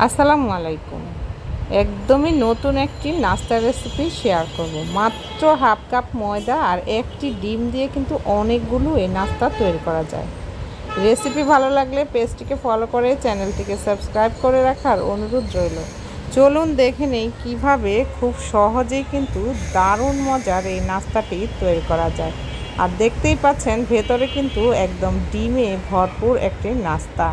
আসসালামু আলাইকুম। একদমই নতুন একটি নাস্তার রেসিপি শেয়ার করব। মাত্র হাফ কাপ ময়দা আর একটি ডিম দিয়ে কিন্তু অনেকগুলো এই নাস্তা তৈরি করা যায়। রেসিপি ভালো লাগলে পেজটিকে ফলো করে চ্যানেলটিকে সাবস্ক্রাইব করে রাখার অনুরোধ রইল। চলুন দেখে নেই কীভাবে খুব সহজেই কিন্তু দারুণ মজার এই নাস্তাটি তৈরি করা যায়। আর দেখতেই পাচ্ছেন ভেতরে কিন্তু একদম ডিমে ভরপুর একটি নাস্তা।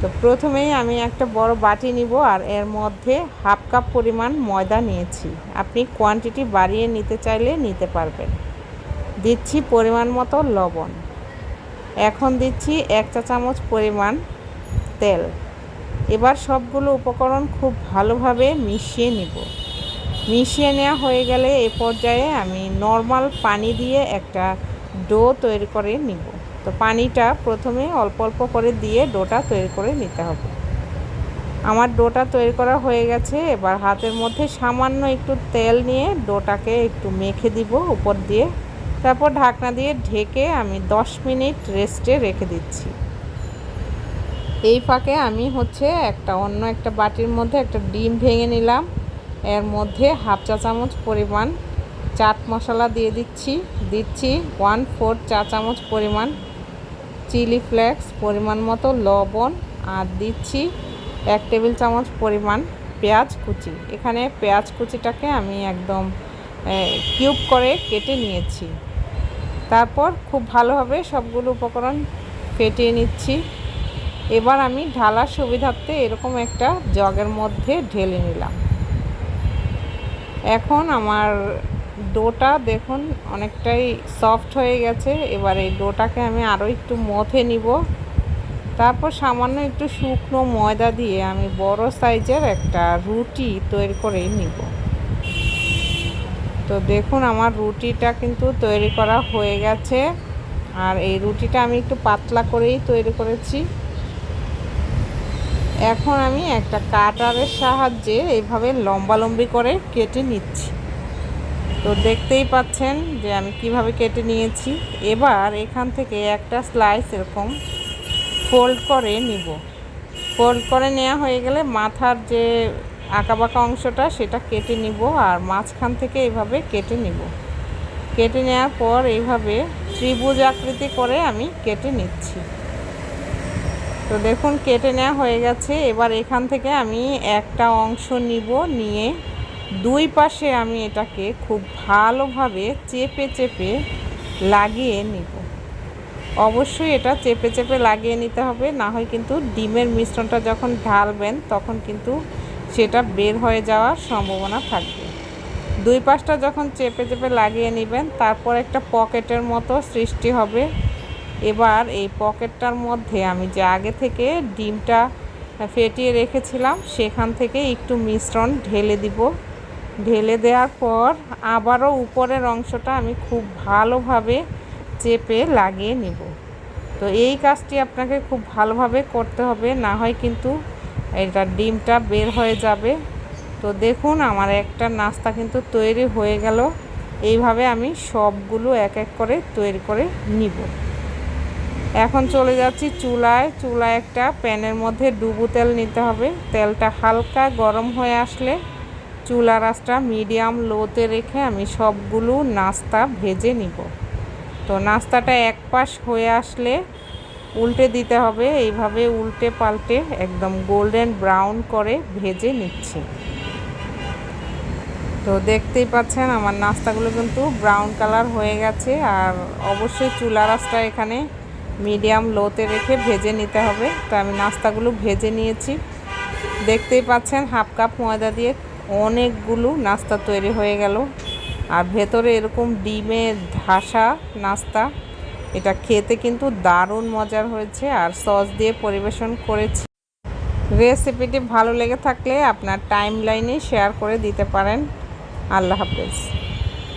তো প্রথমেই আমি একটা বড় বাটি নিব আর এর মধ্যে হাফ কাপ পরিমাণ ময়দা নিয়েছি। আপনি কোয়ান্টিটি বাড়িয়ে নিতে চাইলে নিতে পারবেন। দিচ্ছি পরিমাণ মতো লবণ। এখন দিচ্ছি এক চা চামচ পরিমাণ তেল। এবার সবগুলো উপকরণ খুব ভালোভাবে মিশিয়ে নিব। মিশিয়ে নেওয়া হয়ে গেলে এ পর্যায়ে আমি নর্মাল পানি দিয়ে একটা ডো তৈরি করে নিব। তো পানিটা প্রথমে অল্প অল্প করে দিয়ে ডোটা তৈরি করে নিতে হবে। আমার ডোটা তৈরি করা হয়ে গেছে, এবার হাতের মধ্যে সামান্য একটু তেল নিয়ে ডোটাকে একটু মেখে দিব উপর দিয়ে। তারপর ঢাকনা দিয়ে ঢেকে আমি 10 মিনিট রেস্টে রেখে দিচ্ছি। এই ফাঁকে আমি হচ্ছে একটা অন্য একটা বাটির মধ্যে একটা ডিম ভেঙে নিলাম। এর মধ্যে হাফ চা চামচ পরিমাণ চাট মশলা দিয়ে দিচ্ছি দিচ্ছি ওয়ান ফোর চা চামচ পরিমাণ চিলি ফ্লেক্স, পরিমাণ মতো লবণ, আর দিচ্ছি এক টেবিল চামচ পরিমাণ পেঁয়াজ কুচি। এখানে পেঁয়াজ কুচিটাকে আমি একদম কিউব করে কেটে নিয়েছি। তারপর খুব ভালোভাবে সবগুলো উপকরণ ফেটিয়ে নিচ্ছি। এবার আমি ঢালার সুবিধার্থে এরকম একটা জগের মধ্যে ঢেলে নিলাম। এখন আমার ডোটা দেখুন অনেকটাই সফট হয়ে গেছে। এবার এই ডোটাকে আমি আরও একটু মথে নিব। তারপর সামান্য একটু শুকনো ময়দা দিয়ে আমি বড় সাইজের একটা রুটি তৈরি করে নিব। তো দেখুন আমার রুটিটা কিন্তু তৈরি করা হয়ে গেছে। আর এই রুটিটা আমি একটু পাতলা করেই তৈরি করেছি। এখন আমি একটা কাটারের সাহায্যে এইভাবে লম্বালম্বি করে কেটে নিচ্ছি। তো দেখতেই পাচ্ছেন যে আমি কীভাবে কেটে নিয়েছি। এবার এখান থেকে একটা স্লাইস এরকম ফোল্ড করে নিব। ফোল্ড করে নেওয়া হয়ে গেলে মাথার যে আঁকাবাঁকা অংশটা সেটা কেটে নিব আর মাঝখান থেকে এভাবে কেটে নিব। কেটে নেওয়ার পর এইভাবে ত্রিভুজ আকৃতি করে আমি কেটে নিচ্ছি। তো দেখুন, কেটে নেওয়া হয়ে গেছে। এবার এখান থেকে আমি একটা অংশ নিব নিয়ে দুই পাশে আমি এটাকে খুব ভালোভাবে চেপে চেপে লাগিয়ে নিব। অবশ্যই এটা চেপে চেপে লাগিয়ে নিতে হবে, না হয় কিন্তু ডিমের মিশ্রণটা যখন ঢালবেন তখন কিন্তু সেটা বের হয়ে যাওয়ার সম্ভাবনা থাকবে। দুই পাশটা যখন চেপে চেপে লাগিয়ে নেবেন, তারপর একটা পকেটের মতো সৃষ্টি হবে। এবার এই পকেটটার মধ্যে আমি যে আগে থেকে ডিমটা ফেটিয়ে রেখেছিলাম, সেখান থেকে একটু মিশ্রণ ঢেলে দিব। ঢেলে দেওয়ার পর আবারও উপরের অংশটা আমি খুব ভালোভাবে চেপে লাগিয়ে নিব। তো এই কাজটি আপনাকে খুব ভালোভাবে করতে হবে, না হয় কিন্তু এটা ডিমটা বের হয়ে যাবে। তো দেখুন, আমার একটা নাস্তা কিন্তু তৈরি হয়ে গেল। এইভাবে আমি সবগুলো এক এক করে তৈরি করে নিব। এখন চলে যাচ্ছি চুলায়। চুলায় একটা প্যানের মধ্যে ডুবু তেল নিতে হবে। তেলটা হালকা গরম হয়ে আসলে চুলা রাসটা মিডিয়াম লোতে রেখে আমি সবগুলো নাস্তা ভেজে নিব। তো নাস্তাটা এক পাশ হয়ে আসলে উল্টে দিতে হবে, এইভাবে উল্টে পাল্টে একদম গোল্ডেন ব্রাউন করে ভেজে নিচ্ছি। তো দেখতেই পাচ্ছেন আমার নাস্তাগুলো কিন্তু ব্রাউন কালার হয়ে গেছে, আর অবশ্যই চুলা রাসটা এখানে মিডিয়াম লোতে রেখে ভেজে নিতে হবে। তো আমি নাস্তাগুলো ভেজে নিয়েছি। দেখতেই পাচ্ছেন হাফ কাপ ময়দা দিয়ে অনেকগুলো নাস্তা তৈরি হয়ে গেল। আর ভেতরে এরকম ডিমের ধাসা নাস্তা, এটা খেতে কিন্তু দারুণ মজার হয়েছে আর সস দিয়ে পরিবেশন করেছি। রেসিপিটি ভালো লেগে থাকলে আপনার টাইম লাইনে শেয়ার করে দিতে পারেন। আল্লাহ হাফেজ।